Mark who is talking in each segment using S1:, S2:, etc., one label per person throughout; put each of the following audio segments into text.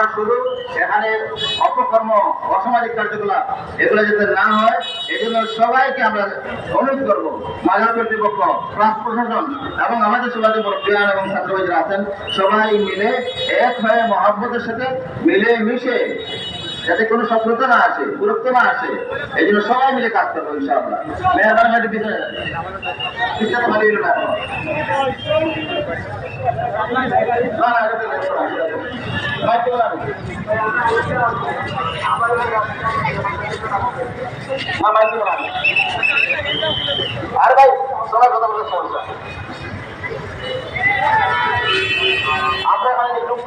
S1: আমরা শুধু এখানে অপকর্ম, অসামাজিক কার্যকলাপ, এগুলো যাতে না হয়, এজন্য সবাইকে আমরা অনুরোধ করব মাঝার কর্তৃপক্ষ ক্লাস প্রশাসন এবং আমাদের সমাজে বর্তমান এবং ছাত্রবাদীরা আছেন, সবাই মিলে এক হয়ে মহাব্বতের সাথে মিলে মিশে যাতে কোনো শত্রুতা না আসে গুরুত্ব না আসে এই জন্য সবাই মিলে কাজ করব। আর ভাই সবার কথা বলে সমস্যা। আমরা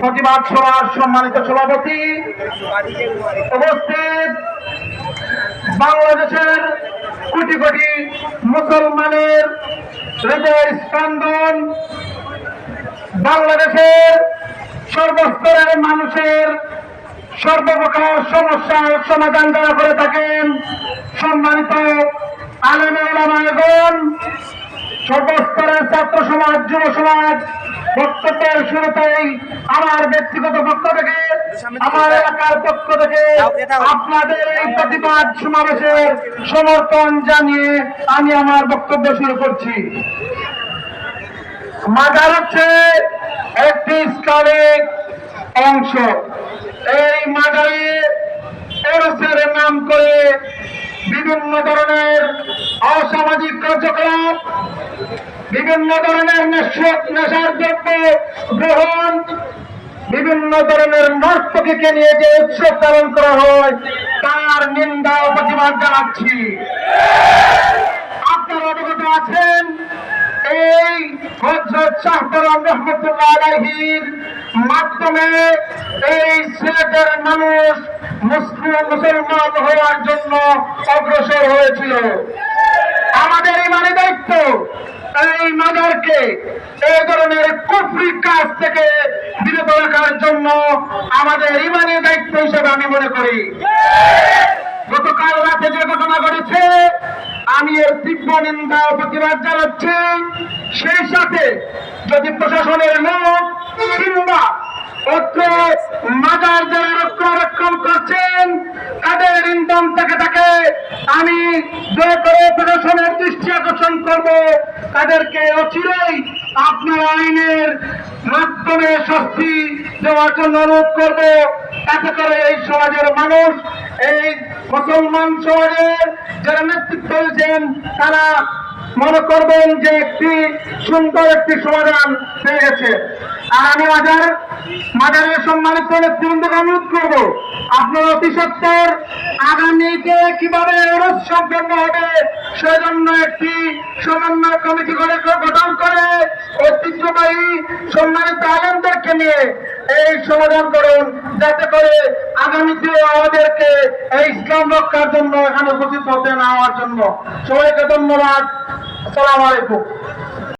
S1: প্রতিবাদ সম্মানিত সভাপতি উপস্থিত বাংলাদেশের কোটি কোটি মুসলমানের হৃদয়ের স্পন্দন, বাংলাদেশের সর্বস্তরের মানুষের সর্বপ্রকার সমস্যার সমাধান যারা করে থাকেন, সম্মানিত আলেম ওলামায়গণ সর্বস্তরের ছাত্র সমাজ, যুব সমাজ, বক্তব্যের শুরুতেই আমার ব্যক্তিগত পক্ষ থেকে, আমার এলাকার পক্ষ থেকে আপনাদের এই প্রতিবাদ সমাবেশের সমর্থন জানিয়ে আমি আমার বক্তব্য শুরু করছি। মাজার হচ্ছে একটি ইসলামিক অংশ। এই মাজারে এরসের নাম করে বিভিন্ন ধরনের অসামাজিক কার্যকলাপ, বিভিন্ন ধরনের নেশা- নেশার দ্রব্য গ্রহণ, বিভিন্ন ধরনের নর্তকীকে নিয়ে যে উৎসব পালন করা হয়, তার নিন্দা প্রতিবাদ জানাচ্ছি। আপনারা অবগত আছেন, এই হজরত শাহপুরাম রহমতুল্লাহ আলাইহির মাধ্যমে এই সিলেটের মানুষ মুসলিম মুসলমান হওয়ার জন্য অগ্রসর হয়েছিল। আমাদের ইমানি দায়িত্ব এই মাজারকে, এই ধরনের কুফরি কাজ থেকে বিরত রাখার জন্য আমাদের ইমানি দায়িত্ব হিসেবে আমি মনে করি। গতকাল রাতে যে ঘটনা ঘটেছে, আমি এর তীব্র নিন্দা প্রতিবাদ জানাচ্ছি। সেই সাথে যদি প্রশাসনের লোক কিংবা অত্র মাজার যারা আমি দয়া করে প্রশাসনের দৃষ্টি আকর্ষণ করব। তাদেরকে অচিরেই আপনার আইনের মাধ্যমে শাস্তি দেওয়ার জন্য অনুরোধ করব। তাতে করে এই সমাজের মানুষ, এই মুসলমান সমাজের যারা নেতৃত্ব দিয়েছেন, তারা মনে করবেন যে একটি সুন্দর একটি সমাধান পেয়ে গেছে। আর আমি মাজার, মাজারের সম্মানিত নেতৃবৃন্দকে অনুরোধ করব, আপনার অতি সত্তর আগামীতে কীভাবে অনুরোধ সম্পন্ন হবে, সেজন্য একটি সমন্বয় কমিটি করে গঠন করে ঐতিহ্যবাহী সম্মানিত আলেমদেরকে নিয়ে এই সমাধান করুন, যাতে করে আগামীতে আমাদেরকে এই ইসলাম রক্ষার জন্য এখানে উপস্থিত হতে না হওয়ার জন্য। সবাইকে ধন্যবাদ। আসসালামু আলাইকুম।